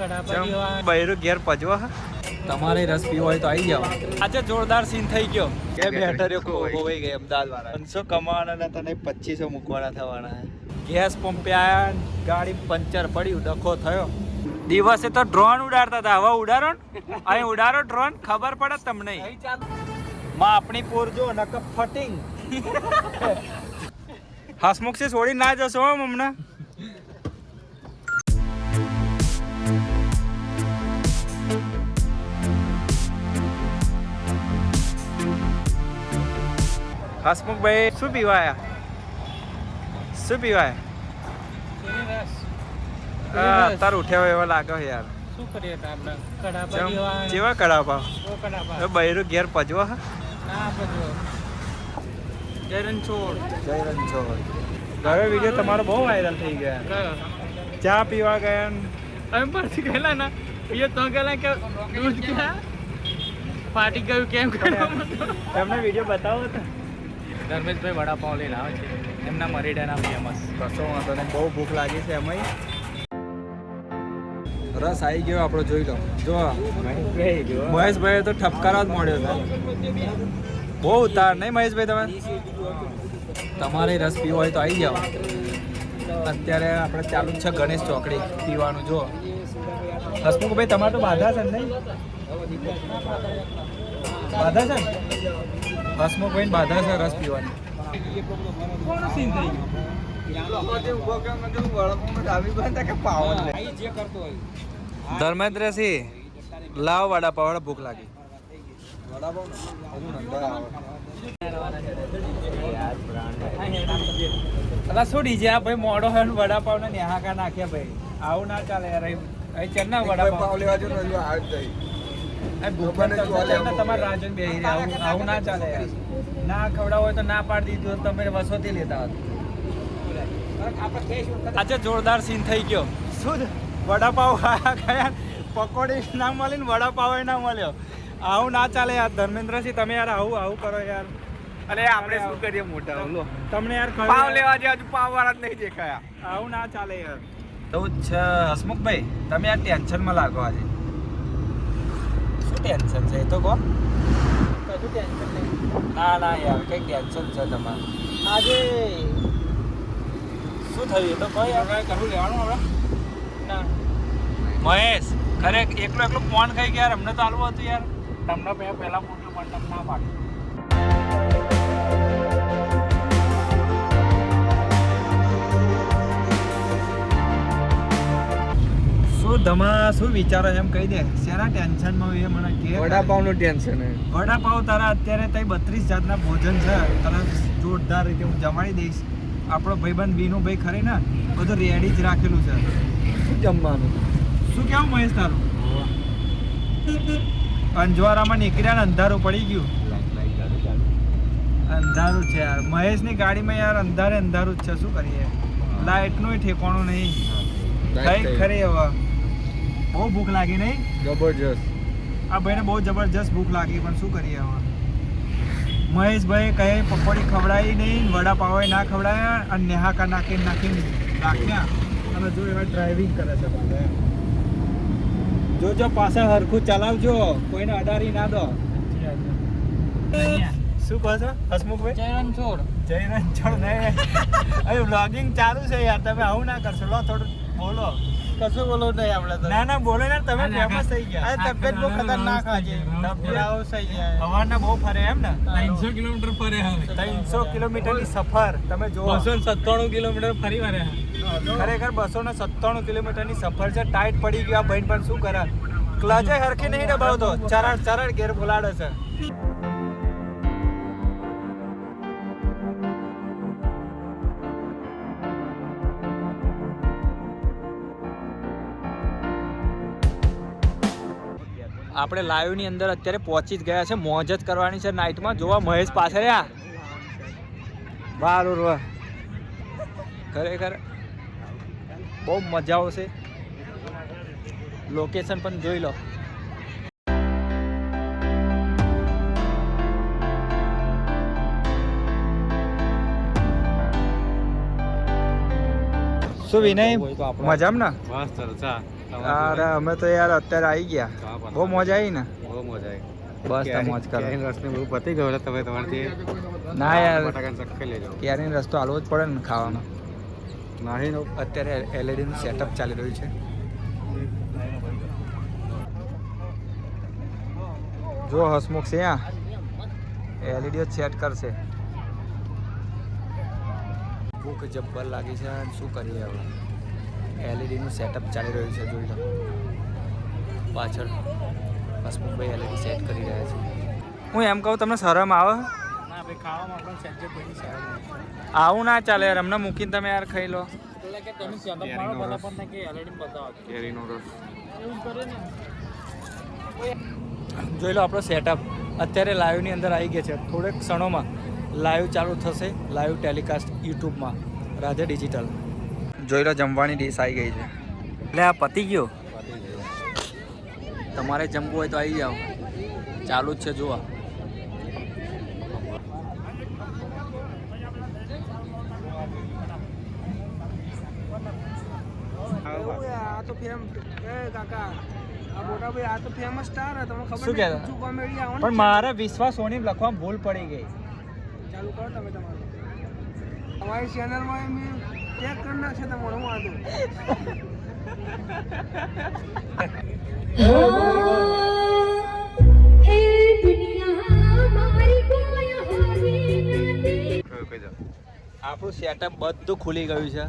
બૈરું ઘેર પજવો તમારે રસ પીવો હોય તો આવી જાઓ. આજે જોરદાર સીન થઈ ગયો. કે બેટરીઓ ખોવાઈ ગઈ અમદાવાદ વાળા. પાંચસો કમાવાના ને તને પચીસો મૂકવાના થવાના ગેસ પંપે આયા ગાડી પંચર પડ્યું ડખો થયો. દિવસે તો ડ્રોન ઉડાડતા હતા. હવે ઉડાડો અહીં ઉડાડો ડ્રોન ખબર પડે તમને. માં આપણી પોર જો નક ફટિંગ. હસમુખ છે છોડી ના જશો હો હમણાં. હસમુખભાઈ શું પીવાયા? શું પીવાય? તાર ઉઠ્યા હોય એવા લાગે યાર. શું કરીએ તો આપણે કડા ચમ, પડીવા ચેવા કડા પાવ બહુ કડા હવે બૈરું ઘેર પજવો હા. જય રણછોડ જય રણછોડ ઘરે વીડિયો તમારો બહુ વાયરલ થઈ ગયા. ચા પીવા ગયા એમ અમે પરથી ગયેલા ના. એ તો ગયેલા કે દૂધ ક્યાં? પાર્ટી ગયું કેમ? કર્યું તમને વીડિયો બતાવો તો. ધર્મેશભાઈ વડાપાઉં લઈને આવે છે. એમના મરીડાના ફેમસ કશો વાંધો નહીં, બહુ ભૂખ લાગી છે એમાંય. રસ આવી ગયો આપણો, જોઈ લો. જો મહેશભાઈ તો ઠપકારા જ મળ્યો છે. બહુ ઉતાર નહીં મહેશભાઈ તમે? તમારે રસ પીવો હોય તો આવી જાઓ. અત્યારે આપણે ચાલુ છે ગણેશ ચોકડી પીવાનું જો હસમુખભાઈ, તમારે તો બાધા છે નહીં? બાધા છે? ને હસમુખભાઈ બાધા છે રસ પીવાની. ધર્મેન્દ્ર સિંહ લાવ વડાપાવ વાળા ભૂખ લાગી. અલા શું ડીજે આ ભાઈ મોડો હોય ને વડાપાવ ને નેહાકા નાખ્યા ભાઈ. આવું ના ચાલે યાર ચેન્ના વડાપાવ લેવા જો તમારે આવું ના ચાલે ના ખવડાવ હોય તો ના પાડી દીધું તમે વસોથી લેતા હતા. આજે જોરદાર સીન થઈ ગયો. શું વડાપાવ ખાયા ખાયા. પકોડી ના મળી ને વડાપાવ ના મળ્યો. આવું ના ચાલે યાર. ધર્મેન્દ્રસિંહ તમે યાર આવું આવું કરો યાર. અરે આપણે શું કરીએ મોટા બોલો તમને યાર પાવ લેવા જે હજુ પાવ વાળા જ નહીં દેખાયા. આવું ના ચાલે યાર. તો હસમુખભાઈ તમે આ ટેન્શનમાં લાગો આજે. ટેન્શન છે એ તો કહો. કશું ટેન્શન નહીં. ના ના યાર કઈ ટેન્શન છે તમારે. આજે શું થયું? એ તો કહો યાર. કરવું લેવાનું હવે? ના. મહેશ ખરે એકલો એકલો ફોન ખાઈ ગયા. યાર અમને તો હાલવું હતું યાર. તમને મેં પહેલા પૂછ્યું પણ તમને ના પાડ્યું શું ધમા શું વિચારો એમ કહી દે. શેના ટેન્શનમાં એ મને કે. વડાપાવનું ટેન્શન વડાપાવ તારા અત્યારે તઈ બત્રીસ જાતના ભોજન છે. તને જોરદાર રીતે હું જમાડી દઈશ. આપણો ભાઈબંધ બીનુભાઈ ખરી ને બધું રેડી જ રાખેલું છે. શું જમવાનું? શું કેવું મહેશ તારું? અંજવારામાં નીકળ્યા ને અંધારું પડી ગયું. અંધારું છે યાર. મહેશની ગાડીમાં યાર અંધારે અંધારું જ છે. શું કરીએ? લાઇટનું ઠેકાણું નહીં. કઈ ખરી હવે. બહુ ભૂખ લાગી નહીં? જબરજસ્ત. આ ભાઈને બહુ જબરજસ્ત ભૂખ લાગી પણ શું કરીએ હવે? મહેશભાઈ કહે પકોડી ખવડાવી નહીં વડાપાવે ના ખવડાયા અને નેહાકા નાખી નાખીને રાખ્યા. અને જો એવા ડ્રાઇવિંગ કરે છે જો જો પાછળ હરખું ચલાવજો કોઈને અડારી ના દો. શું કહો છો હસમુખભાઈ? જય રણછોડ જય રણછોડ ને. હવે વ્લોગિંગ ચાલુ છે યાર તમે આવું ના કરશો. લો થોડું બોલો. કશું બોલો નહીં આપણે તો. ના ના બોલે ને તમે ફેમસ થઈ ગયા. આ તબિયત બહુ ખતરનાક આજે. તબિયત થઈ જાય હવાના બહુ ફરે એમ ને? ત્રણસો કિલોમીટર ફરે ત્રણસો કિલોમીટરની સફર તમે જો સત્તાણું કિલોમીટર ફરી વરે ખરેખર બસો ને સત્તાણું કિલોમીટરની સફર છે ટાઈટ પડી ગયો આ ભાઈ પણ શું કરે? ક્લચે હરખી નહીં દબાવતો ચરણ ચરણ ગેર બોલાડે છે. આપણે લાઈવની અંદર અત્યારે પહોંચી જ ગયા છે. મોજ જ કરવાની છે નાઇટમાં જોવા મહેશ પાસે રહ્યા વાહ વાહ ખરેખર બહુ મજા આવશે. લોકેશન પણ જોઈ લો. શું વિનય? મજામાં ને? મસ્ત ચા. અરે અમે તો યાર અત્યારે આવી ગયા. બહુ મજા આવી ને? બહુ મજા આવી બસ તો મોજ કરો. કેરીનો રસ ને બહુ પતી ગયો એટલે તમે તમારથી ના યાર. ખાઈ રસ્તો હાલવો જ પડે ને ખાવાનો. નાહી અત્યારે એલઈડીનું સેટઅપ ચાલી રહ્યું છે. જો હસમુખ છે આ. એલઈડીઓ સેટ કરશે. ભૂખ જબ્બર લાગી છે શું કરીએ હવે? એલઈડીનું સેટઅપ ચાલી રહ્યું છે જોઈ લો પાછળ હસમુખભાઈ એલઈડી સેટ કરી રહ્યા છે. હું એમ કહું તમને શરમ આવે? આવું ના ચાલે યાર હમણાં મૂકીને તમે યાર ખાઈ લો. જોઈ લો આપણો સેટઅપ અત્યારે લાઈવની અંદર આવી ગયા છે થોડેક ક્ષણોમાં. લાઈવ ચાલુ થશે લાઈવ ટેલિકાસ્ટ યુટ્યુબમાં રાધે ડિજિટલ જોઈ લો જમવાની ડીશ આવી ગઈ છે. એટલે આ પતી ગયો? તમારે જમવું હોય તો આવી જાઓ. ચાલુ જ છે જોવા આ તો ફેમ કાકા ભાઈ આ તો ફેમસ સ્ટાર હે ખબર શું નહીં કહેતા? શું કોમેડી આવવાનું પણ મારે વિશ્વાસ સોની લખવામાં ભૂલ પડી ગઈ. ચાલુ કરો તમે તમારું. અમારી ચેનલમાં મેં ચેક કરી નાખશે તમારો હું વાંધો આપણું સેટઅપ બધું ખુલી ગયું છે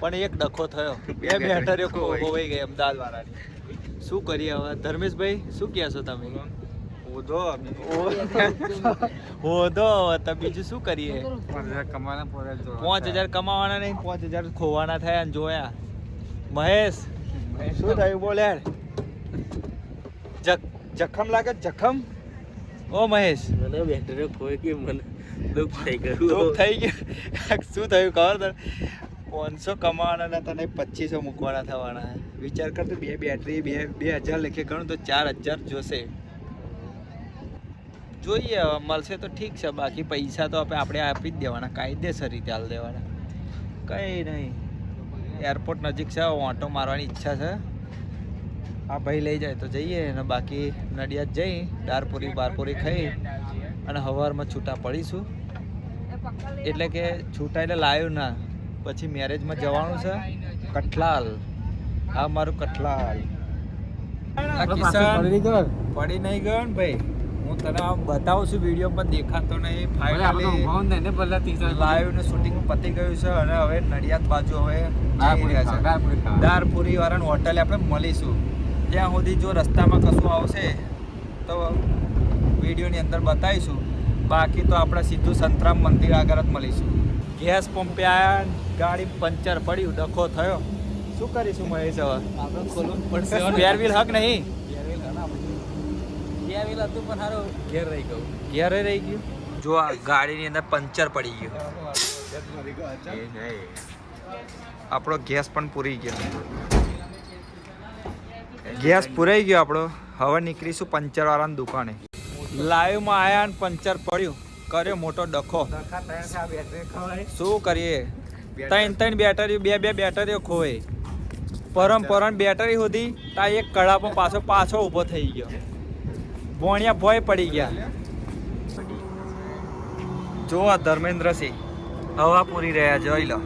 પણ એક ડખો થયો. બે બેટરીઓ ખોવાઈ ગઈ અમદાવાદ વાળાની. શું કરીએ હવે? ધર્મેશભાઈ શું કહેશો તમે? ઓધો હોદો તો બીજું શું કરીએ? પાંચ હજાર કમાવાના નહીં પાંચ હજાર ખોવાના થયા જોયા. મહેશ શું થયું બોલ યાર? જખમ લાગે જખમ? ઓ મહેશ. મને બેટરી કોઈ કે મને દુઃખ થઈ દુઃખ થઈ ગયું? શું થયું ખબર તને? પાંચસો કમાવાના ને તને પચીસો મૂકવાના થવાના. વિચાર કર તું બે બેટરી બે બે હજાર લેખે ગણું તો ચાર હજાર જોશે. જોઈએ હવે મળશે તો ઠીક છે. બાકી પૈસા તો આપણે આપી જ દેવાના કાયદેસર રીતે હાલ દેવાના. કંઈ નહીં. એરપોર્ટ નજીક છે ઓટો મારવાની ઈચ્છા છે. આ ભાઈ લઈ જાય તો જઈએ અને બાકી નડિયાદ જઈ દારપુરી બારપુરી ખાઈ અને સવારમાં છૂટા પડીશું. એટલે કે છૂટા એટલે લાવ્યું ના. પછી મેરેજમાં જવાનું છે. કઠલાલ. હા મારું કઠલાલ. પડી નહીં ગયો ભાઈ? હું તને આમ બતાવું છું વીડિયો પણ દેખાતો નહીં. ફાઇનલી લાઈવનું શૂટિંગ પતી ગયું છે અને હવે નડિયાદ બાજુ હવે જઈ રહ્યા છે. દારપુરી વાળાની હોટલે આપણે મળીશું. ત્યાં સુધી જો રસ્તામાં કશું આવશે તો વિડીયોની અંદર બતાવીશું. બાકી તો આપણે સીધું સંતરામ મંદિર આગળ જ મળીશું. ગેસ પંપે આવ્યા ગાડી પંચર પડ્યું ડખો થયો. શું કરીશું મહેશ હવે? આપણે ખોલવું પડશે. સ્પેર વ્હીલ હક નહીં. ગયા વેલા હતું પણ હારો ઘેર રહી ગયું. ઘેર રહી ગયું? જો આ ગાડીની અંદર પંચર પડી ગયું. આપણો ગેસ પણ પૂરી ગયો. ગેસ પૂરાઈ ગયો આપણો. હવે નીકળીશું પંચર વાળાની દુકાને. લાઈવમાં આયા ને પંચર પડ્યું. કર્યો મોટો ડખો. શું કરીએ? ત્રણ ત્રણ બેટરી બે બે બેટરીઓ ખોવાઈ. પરમ પરમ બેટરી સુધી તા એક કડાપો પાછો પાછો ઊભો થઈ ગયો. ભોણિયા ભોય પડી ગયા. જો આ ધર્મેન્દ્રસિંહ હવા પૂરી રહ્યા જોઈ લો.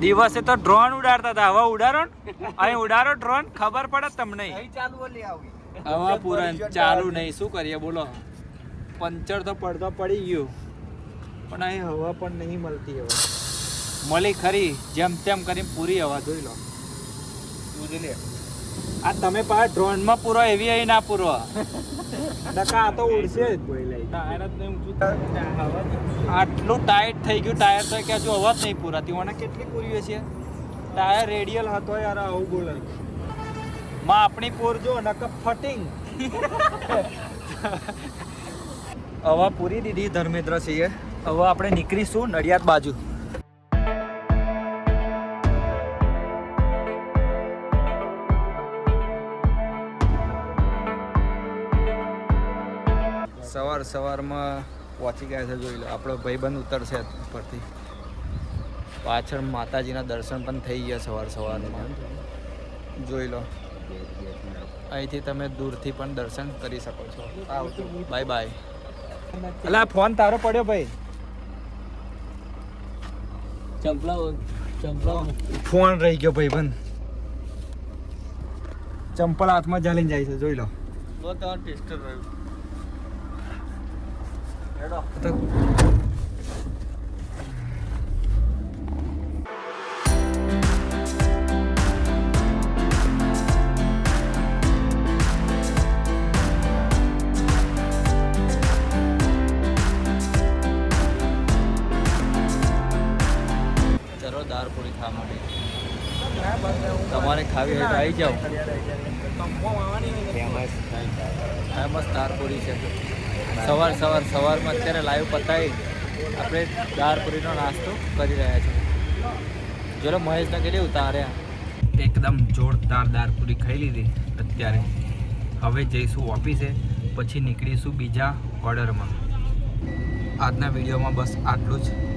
દિવસે તો ડ્રોન ઉડાડતા હતા. હવા ઉડાડો ને. અહીં ઉડાડો ડ્રોન ખબર પડે તમને. હવા પૂરણ ચાલુ નહીં. શું કરીએ? બોલો. પંચર તો પડતો પડી ગયું. પણ અહીં હવા પણ નહીં મળતી હવે. મળી ખરી. જેમ તેમ કરીને પૂરી હવા જોઈ લો. પૂરી લે. આ તમે પાછા ડ્રોનમાં પૂરો એવી અહીં ના પૂરો. ડકા આ તો ઉડશે આટલું ટાઈટ થઈ ગયું ટાયર તો કે હજુ અવાજ નહીં પૂરાતી મને કેટલી પૂરી છે? ટાયર રેડિયલ હતો યાર આવું બોલે. માં આપણી પૂર જો નક ફટિંગ. હવા પૂરી દીધી ધર્મેન્દ્ર સિંહે. હવે આપણે નીકળીશું નડિયાદ બાજુ. સવારમાં પહોંચી ગયા છે જોઈ લો. આપણો ભાઈબંધ ઉતરશે ઉપરથી. પાછળ માતાજીના દર્શન પણ થઈ ગયા સવાર સવારમાં. જોઈ લો. અહીંથી તમે દૂરથી પણ દર્શન કરી શકો છો. Bye bye. અલા ફોન તારો પડ્યો ભાઈ. ફોન રહી ગયો ભાઈ બંધ ચંપલ હાથમાં ચાલીને જાય છે જોઈ લો. બહુ તમારે ટેસ્ટર રહ્યું. દાળપુરી ખાવા માટે. તમારે ખાવી હોય તો આવી જાઓ. ફેમસ દાળપુરી છે. સવાર સવાર, સવારમાં અત્યારે લાઈવ પતાવી આપણે દાળપુરીનો નાસ્તો કરી રહ્યા છીએ. જોડે મહેશને કેટલી ઉતાર્યા એકદમ જોરદાર દાળપુરી ખાઈ લીધી અત્યારે. હવે જઈશું ઓફિસે, પછી નીકળીશું બીજા ઓર્ડરમાં. આજના વિડીયોમાં બસ આટલું જ.